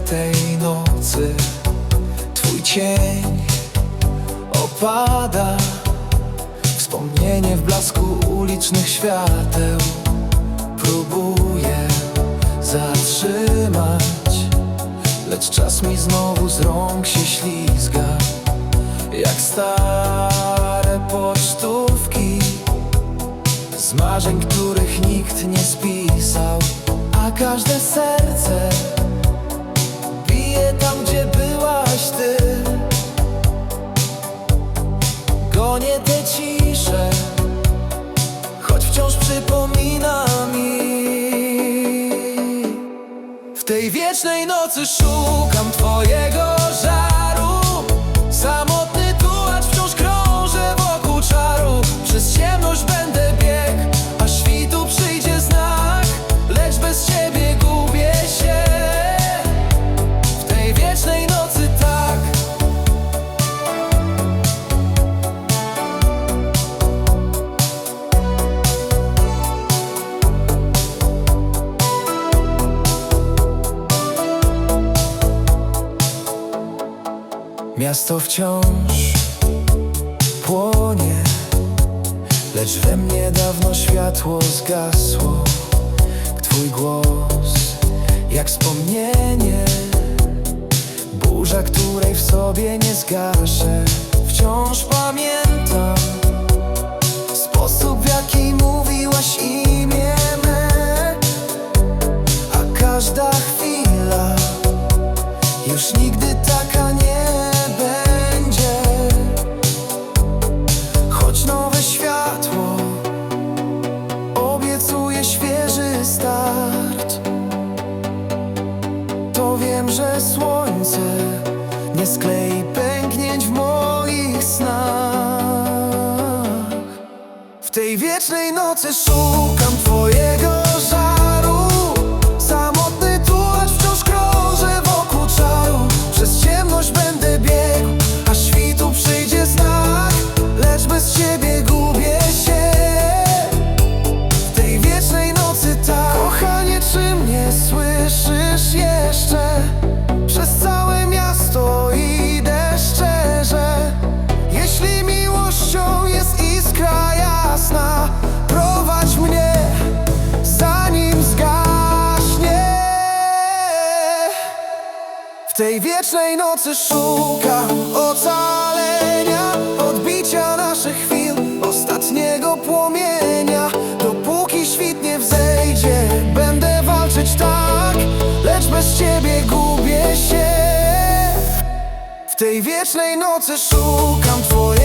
tej nocy. Twój cień opada. Wspomnienie w blasku ulicznych świateł Próbuję zatrzymać. Lecz czas mi znowu z rąk się ślizga Jak stare pocztówki Z marzeń, których nikt nie spisał. A każde serce przypomina mi. W tej wiecznej nocy szukam twojego Miasto wciąż płonie Lecz we mnie dawno światło zgasło. Twój głos jak wspomnienie Burza, której w sobie nie zgaszę. Wciąż pamiętam Sposób w jaki mówiłaś imię wiecznej nocy szukam W tej wiecznej nocy szukam ocalenia Odbicia naszych chwil, ostatniego płomienia. Dopóki świt nie wzejdzie, będę walczyć tak Lecz bez ciebie gubię się. W tej wiecznej nocy szukam twojego